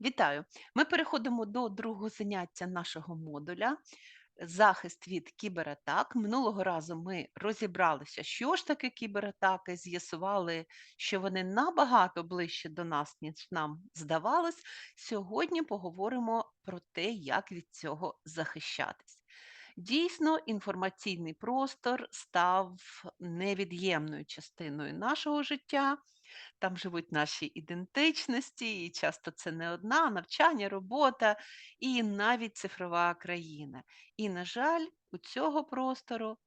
Вітаю! Ми переходимо до другого заняття нашого модуля захист від кібератак. Минулого разу ми розібралися, що ж таке кібератаки, з'ясували, що вони набагато ближче до нас, ніж нам здавалось. Сьогодні поговоримо про те, як від цього захищатись. Дійсно, інформаційний простор став невід'ємною частиною нашого життя. Там живуть наші ідентичності, і часто це не одна навчання, робота і навіть цифрова країна. І, на жаль, у цього простору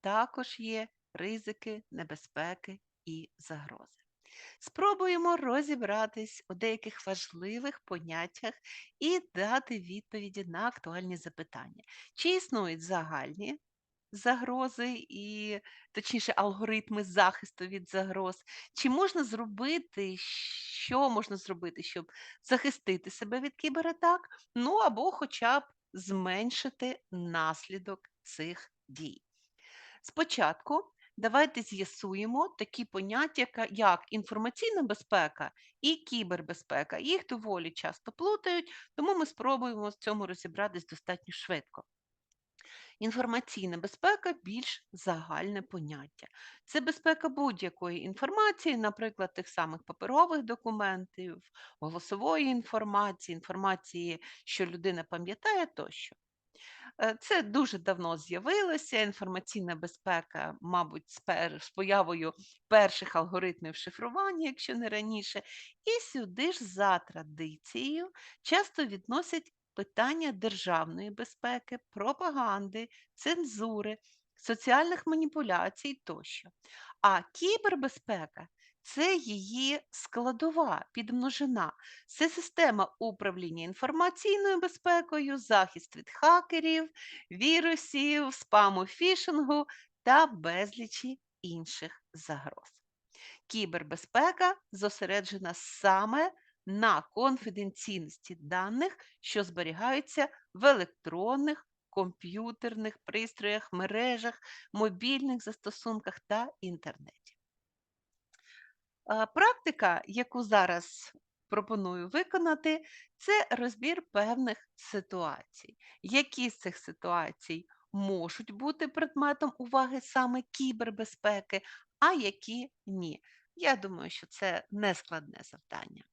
також є ризики, небезпеки і загрози. Спробуємо розібратись у деяких важливих поняттях і дати відповіді на актуальні запитання. Чи існують загальні загрози і, точніше, алгоритми захисту від загроз? Чи можна зробити, що можна зробити, щоб захистити себе від кібератак? Ну або хоча б зменшити наслідок цих дій. Спочатку давайте з'ясуємо такі поняття, як інформаційна безпека і кібербезпека. Їх доволі часто плутають, тому ми спробуємо в цьому розібратись достатньо швидко. Інформаційна безпека більш загальне поняття. Це безпека будь-якої інформації, наприклад, тих самих паперових документів, голосової інформації, інформації, що людина пам'ятає тощо. Е, це дуже давно з'явилося. Інформаційна безпека, мабуть, з, появою перших алгоритмів шифрування, якщо не раніше. І сюди ж за традицією часто відносять питання державної безпеки, пропаганди, цензури, соціальних маніпуляцій тощо. А кібербезпека це її складова підмножина. Це система управління інформаційною безпекою, захист від хакерів, вірусів, спаму фішингу та безлічі інших загроз. Кібербезпека зосереджена саме на конфіденційності даних, що зберігаються в електронних, комп'ютерних пристроях, мережах, мобільних застосунках та інтернеті. Практика, яку зараз пропоную виконати, це розбір певних ситуацій. Які з цих ситуацій можуть бути предметом уваги саме кібербезпеки, а які ні. Я думаю, що це нескладне завдання.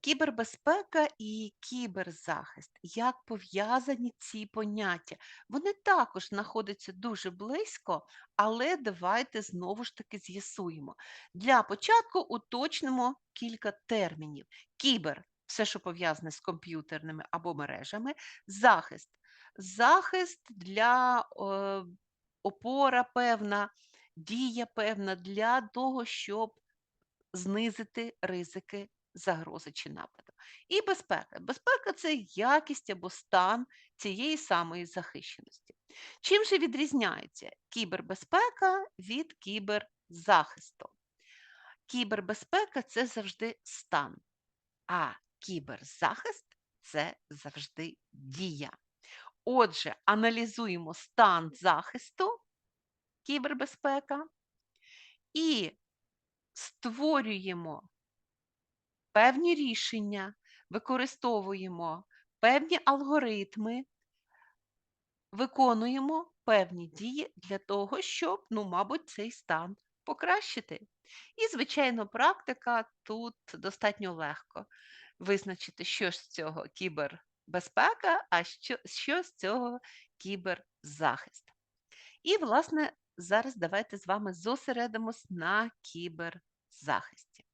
Кібербезпека і кіберзахист. Як пов'язані ці поняття? Вони також знаходяться дуже близько, але давайте знову ж таки з'ясуємо. Для початку уточнимо кілька термінів. Кібер все, що пов'язане з комп'ютерними або мережами, захист. Захист для е, опора певна, дія певна для того, щоб знизити ризики загрози чи нападу. І безпека. Безпека це якість або стан цієї самої захищеності. Чим же відрізняється кібербезпека від кіберзахисту? Кібербезпека це завжди стан, а кіберзахист це завжди дія. Отже, аналізуємо стан захисту, кібербезпека, і створюємо певні рішення, використовуємо певні алгоритми, виконуємо певні дії для того, щоб, ну, мабуть, цей стан покращити. І, звичайно, практика тут достатньо легко визначити, що ж з цього кібербезпека, а що, що з цього кіберзахист. І, власне, зараз давайте з вами зосередимось на кіберзахисті.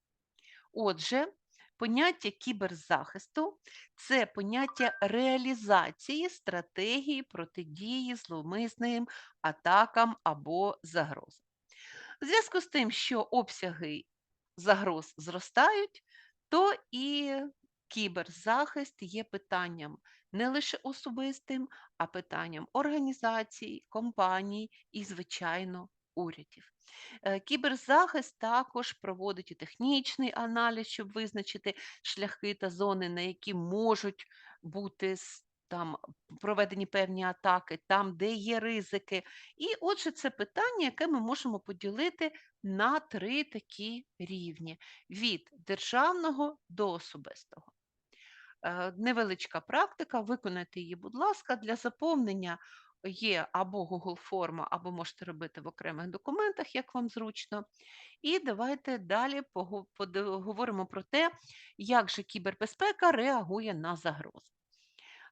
Отже, Поняття кіберзахисту це поняття реалізації стратегії протидії зловмисним атакам або загрозам. У зв'язку з тим, що обсяги загроз зростають, то і кіберзахист є питанням не лише особистим, а питанням організацій, компаній і, звичайно, урядів. Е, кіберзахист також проводить і технічний аналіз, щоб визначити шляхи та зони, на які можуть бути там проведені певні атаки, там, де є ризики. І отже, це питання, яке ми можемо поділити на три такі рівні: від державного до особистого. Е, невеличка практика, виконайте її, будь ласка, для заповнення є або Google форма, або можете робити в окремих документах, як вам зручно. І давайте далі поговоримо про те, як же кібербезпека реагує на загрози.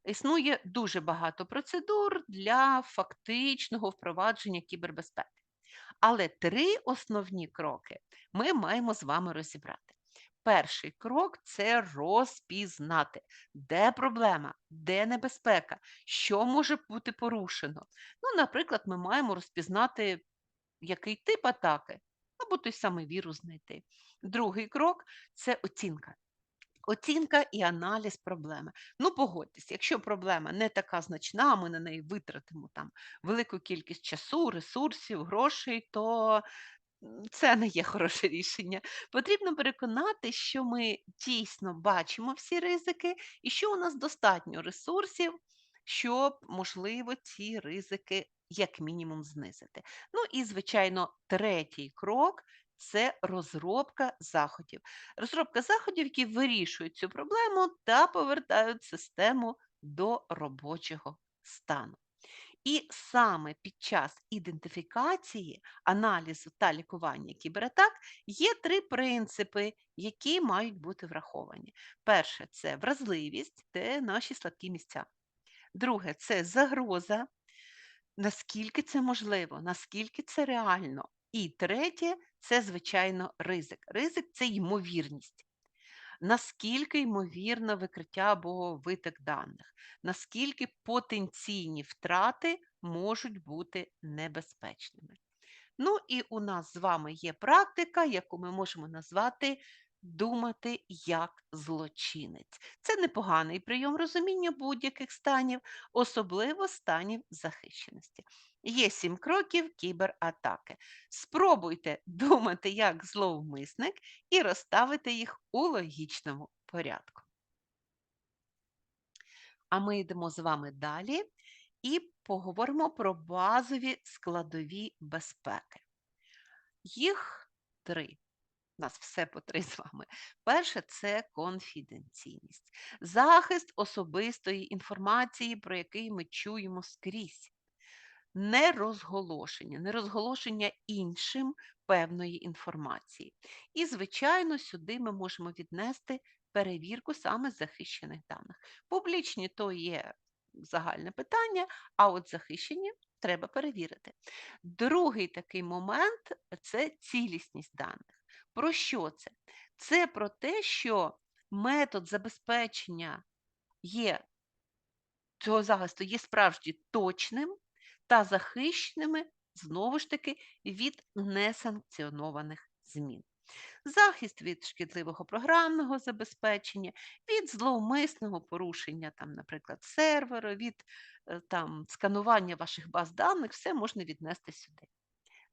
Існує дуже багато процедур для фактичного впровадження кібербезпеки. Але три основні кроки ми маємо з вами розібрати. Перший крок це розпізнати, де проблема, де небезпека, що може бути порушено. Ну, Наприклад, ми маємо розпізнати, який тип атаки, або той самий вірус знайти. Другий крок це оцінка. Оцінка і аналіз проблеми. Ну, погодьтесь, якщо проблема не така значна, ми на неї витратимо там велику кількість часу, ресурсів, грошей, то це не є хороше рішення. Потрібно переконати, що ми дійсно бачимо всі ризики і що у нас достатньо ресурсів, щоб, можливо, ці ризики як мінімум знизити. Ну і, звичайно, третій крок це розробка заходів. Розробка заходів, які вирішують цю проблему та повертають систему до робочого стану. І саме під час ідентифікації, аналізу та лікування кібератак є три принципи, які мають бути враховані. Перше це вразливість, це наші слабкі місця. Друге це загроза, наскільки це можливо, наскільки це реально. І третє це, звичайно, ризик. Ризик це ймовірність. Наскільки ймовірно викриття або виток даних, наскільки потенційні втрати можуть бути небезпечними. Ну і у нас з вами є практика, яку ми можемо назвати думати як злочинець. Це непоганий прийом розуміння будь-яких станів, особливо станів захищеності. Є сім кроків кібератаки. Спробуйте думати як зловмисник і розставити їх у логічному порядку. А ми йдемо з вами далі і поговоримо про базові складові безпеки. Їх три. У нас все по три з вами. Перше це конфіденційність, захист особистої інформації, про який ми чуємо скрізь. Нерозголошення, нерозголошення іншим певної інформації. І, звичайно, сюди ми можемо віднести перевірку саме захищених даних. Публічні то є загальне питання, а от захищені треба перевірити. Другий такий момент це цілісність даних. Про що це? Це про те, що метод забезпечення є цього захисту є справді точним та захищеними, знову ж таки, від несанкціонованих змін. Захист від шкідливого програмного забезпечення, від зловмисного порушення, там, наприклад, серверу, від е, там, сканування ваших баз даних, все можна віднести сюди.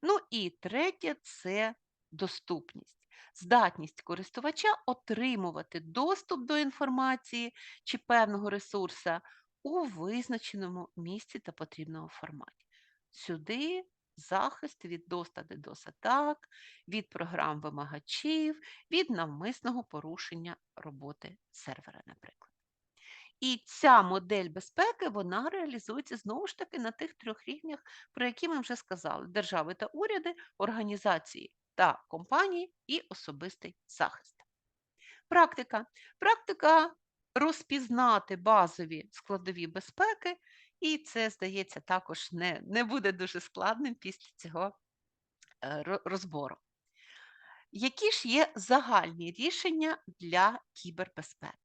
Ну і третє це доступність. Здатність користувача отримувати доступ до інформації чи певного ресурса у визначеному місці та потрібному форматі. Сюди захист від доста DDoS атак, від програм вимагачів, від навмисного порушення роботи сервера, наприклад. І ця модель безпеки вона реалізується знову ж таки на тих трьох рівнях, про які ми вже сказали: держави та уряди, організації та компанії і особистий захист. Практика. Практика розпізнати базові складові безпеки, і це, здається, також не, не буде дуже складним після цього е, розбору. Які ж є загальні рішення для кібербезпеки?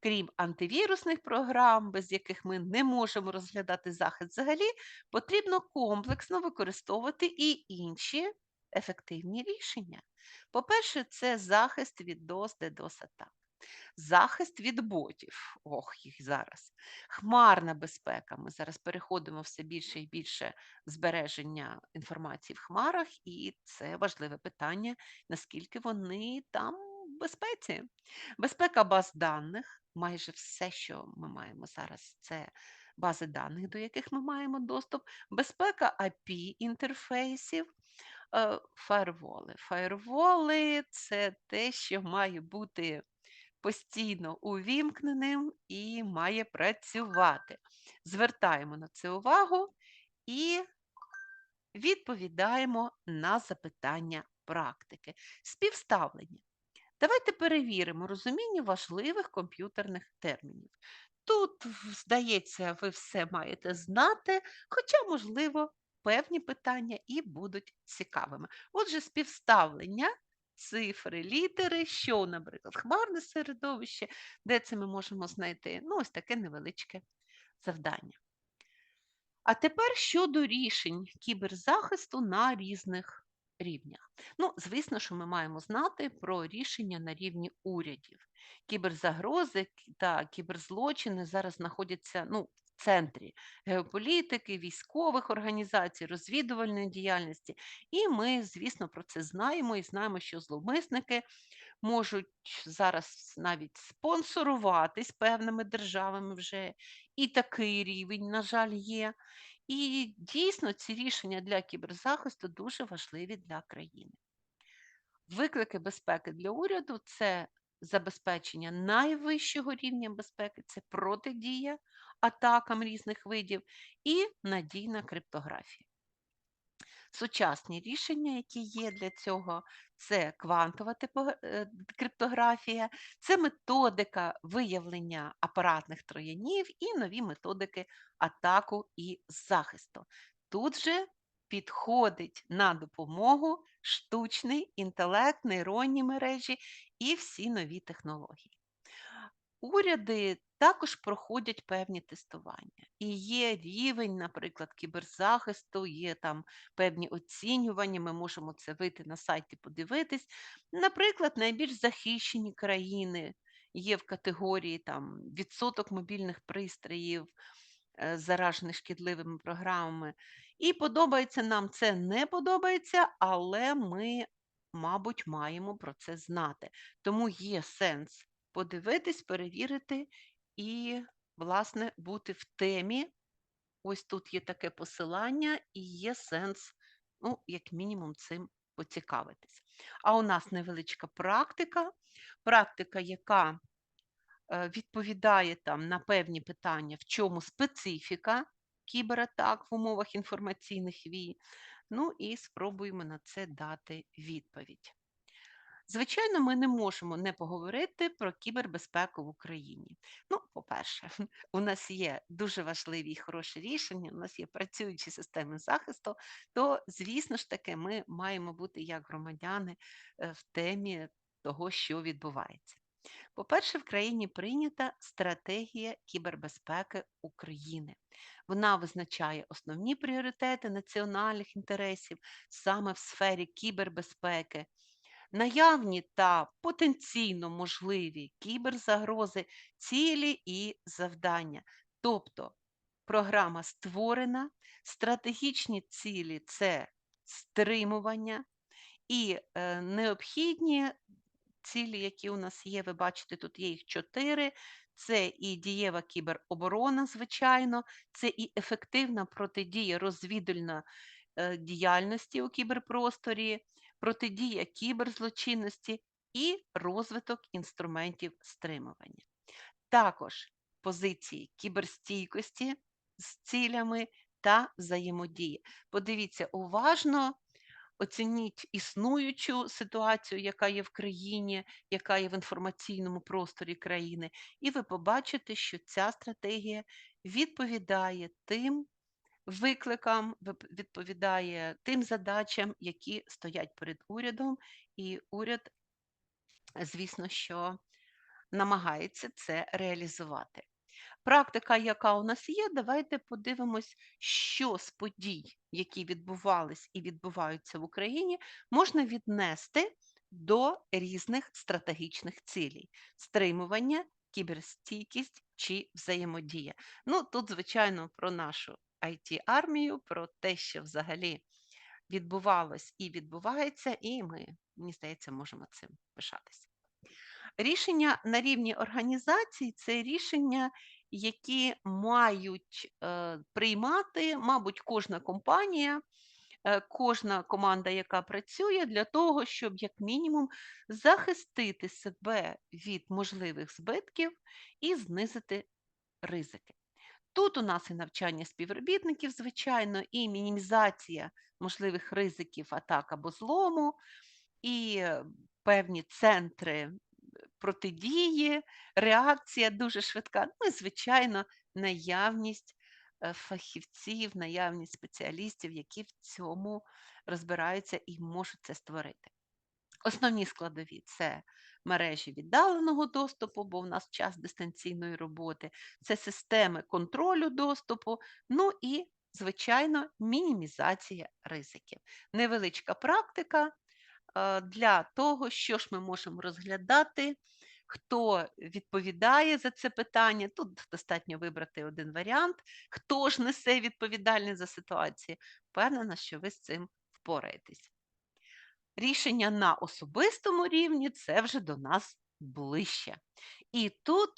Крім антивірусних програм, без яких ми не можемо розглядати захист взагалі, потрібно комплексно використовувати і інші ефективні рішення. По-перше, це захист від DOS, DDoS атак. Захист від ботів, ох, їх зараз. Хмарна безпека. Ми зараз переходимо все більше і більше збереження інформації в хмарах, і це важливе питання, наскільки вони там в безпеці. Безпека баз даних. Майже все, що ми маємо зараз, це бази даних, до яких ми маємо доступ. Безпека API інтерфейсів, е, фаєрволи. Фаєрволи це те, що має бути постійно увімкненим і має працювати. Звертаємо на це увагу і відповідаємо на запитання практики. Співставлення. Давайте перевіримо розуміння важливих комп'ютерних термінів. Тут, здається, ви все маєте знати, хоча, можливо, певні питання і будуть цікавими. Отже, співставлення, цифри, літери, що, наприклад, хмарне середовище, де це ми можемо знайти? Ну, ось таке невеличке завдання. А тепер щодо рішень кіберзахисту на різних рівнях. Ну, звісно, що ми маємо знати про рішення на рівні урядів. Кіберзагрози та кіберзлочини зараз знаходяться ну, центрі геополітики, військових організацій, розвідувальної діяльності. І ми, звісно, про це знаємо і знаємо, що зловмисники можуть зараз навіть спонсоруватись певними державами вже. І такий рівень, на жаль, є. І дійсно ці рішення для кіберзахисту дуже важливі для країни. Виклики безпеки для уряду це забезпечення найвищого рівня безпеки, це протидія атакам різних видів і надійна криптографія. Сучасні рішення, які є для цього, це квантова е, криптографія, це методика виявлення апаратних троянів і нові методики атаку і захисту. Тут же підходить на допомогу штучний інтелект, нейронні мережі і всі нові технології. Уряди також проходять певні тестування. І є рівень, наприклад, кіберзахисту, є там певні оцінювання, ми можемо це вийти на сайті, подивитись. Наприклад, найбільш захищені країни є в категорії там, відсоток мобільних пристроїв, е, заражених шкідливими програмами. І подобається нам це не подобається, але ми, мабуть, маємо про це знати. Тому є сенс подивитись, перевірити і, власне, бути в темі. Ось тут є таке посилання, і є сенс, ну, як мінімум, цим поцікавитись. А у нас невеличка практика, практика, яка е, відповідає там на певні питання, в чому специфіка кібератак в умовах інформаційних вій. Ну і спробуємо на це дати відповідь. Звичайно, ми не можемо не поговорити про кібербезпеку в Україні. Ну, по-перше, у нас є дуже важливі і хороші рішення, у нас є працюючі системи захисту, то, звісно ж таки, ми маємо бути як громадяни е, в темі того, що відбувається. По-перше, в країні прийнята стратегія кібербезпеки України. Вона визначає основні пріоритети національних інтересів саме в сфері кібербезпеки, наявні та потенційно можливі кіберзагрози, цілі і завдання. Тобто програма створена, стратегічні цілі це стримування і е, необхідні цілі, які у нас є, ви бачите, тут є їх чотири. Це і дієва кібероборона, звичайно, це і ефективна протидія розвідувальна е, діяльності у кіберпросторі, протидія кіберзлочинності і розвиток інструментів стримування. Також позиції кіберстійкості з цілями та взаємодії. Подивіться уважно, оцініть існуючу ситуацію, яка є в країні, яка є в інформаційному просторі країни, і ви побачите, що ця стратегія відповідає тим викликам, відповідає тим задачам, які стоять перед урядом, і уряд, звісно, що намагається це реалізувати. Практика, яка у нас є, давайте подивимось, що з подій, які відбувались і відбуваються в Україні, можна віднести до різних стратегічних цілей: стримування, кіберстійкість чи взаємодія. Ну, тут, звичайно, про нашу IT-армію, про те, що взагалі відбувалось і відбувається, і ми, мені здається, можемо цим пишатися. Рішення на рівні організацій це рішення, які мають е, приймати, мабуть, кожна компанія, е, кожна команда, яка працює, для того, щоб як мінімум захистити себе від можливих збитків і знизити ризики. Тут у нас і навчання співробітників, звичайно, і мінімізація можливих ризиків атак або злому, і е, певні центри протидії, реакція дуже швидка. Ну і, звичайно, наявність е, фахівців, наявність спеціалістів, які в цьому розбираються і можуть це створити. Основні складові це мережі віддаленого доступу, бо в нас час дистанційної роботи, це системи контролю доступу, ну і, звичайно, мінімізація ризиків. Невеличка практика е, для того, що ж ми можемо розглядати, хто відповідає за це питання. Тут достатньо вибрати один варіант, хто ж несе відповідальність за ситуацію. Впевнена, що ви з цим впораєтесь. Рішення на особистому рівні це вже до нас ближче. І тут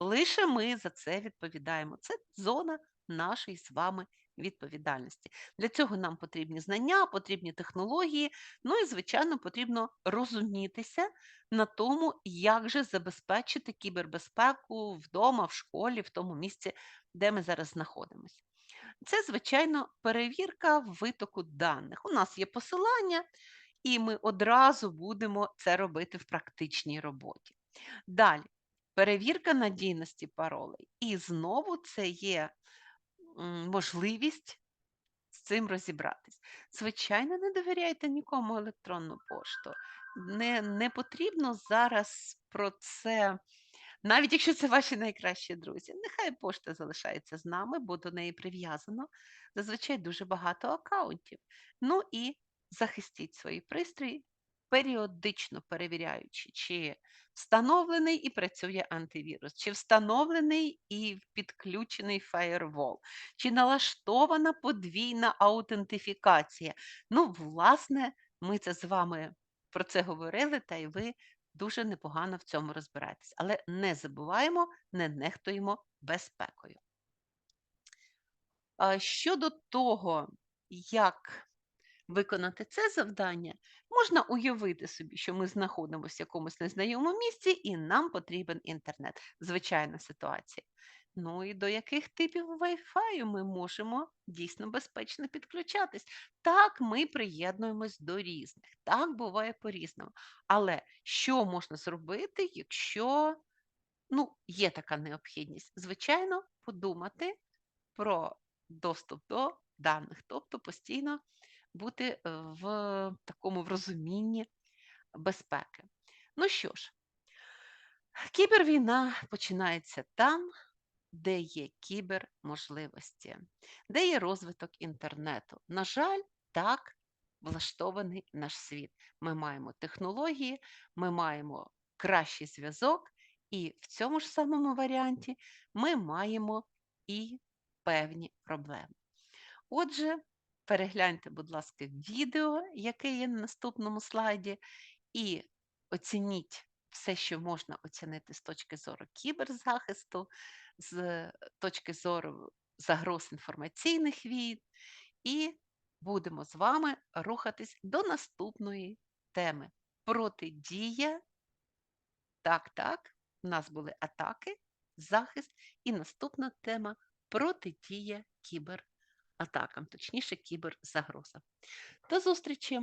лише ми за це відповідаємо. Це зона нашої з вами відповідальності. Для цього нам потрібні знання, потрібні технології, ну і, звичайно, потрібно розумітися на тому, як же забезпечити кібербезпеку вдома, в школі, в тому місці, де ми зараз знаходимося. Це, звичайно, перевірка витоку даних. У нас є посилання, і ми одразу будемо це робити в практичній роботі. Далі, перевірка надійності паролей. І знову це є можливість з цим розібратись. Звичайно, не довіряйте нікому електронну пошту. Не, не потрібно зараз про це. Навіть якщо це ваші найкращі друзі, нехай пошта залишається з нами, бо до неї прив'язано зазвичай дуже багато акаунтів. Ну і захистіть свої пристрої, періодично перевіряючи, чи встановлений і працює антивірус, чи встановлений і підключений фаєрвол, чи налаштована подвійна аутентифікація. Ну, власне, ми це з вами про це говорили, та й ви дуже непогано в цьому розбираєтесь. Але не забуваємо, не нехтуємо безпекою. Щодо того, як виконати це завдання, можна уявити собі, що ми знаходимося в якомусь незнайомому місці і нам потрібен інтернет. Звичайна ситуація. Ну і до яких типів Wi-Fi ми можемо дійсно безпечно підключатись? Так, ми приєднуємось до різних. Так буває по-різному. Але що можна зробити, якщо ну, є така необхідність? Звичайно, подумати про доступ до даних, тобто постійно бути е, в такому в розумінні безпеки. Ну що ж, кібервійна починається там, де є кіберможливості, де є розвиток інтернету. На жаль, так влаштований наш світ. Ми маємо технології, ми маємо кращий зв'язок, і в цьому ж самому варіанті ми маємо і певні проблеми. Отже, перегляньте, будь ласка, відео, яке є на наступному слайді, і оцініть все, що можна оцінити з точки зору кіберзахисту, з точки зору загроз інформаційних війн, і будемо з вами рухатись до наступної теми. Протидія. Так, так, у нас були атаки, захист, і наступна тема протидія кібератакам, точніше, кіберзагрозам. До зустрічі!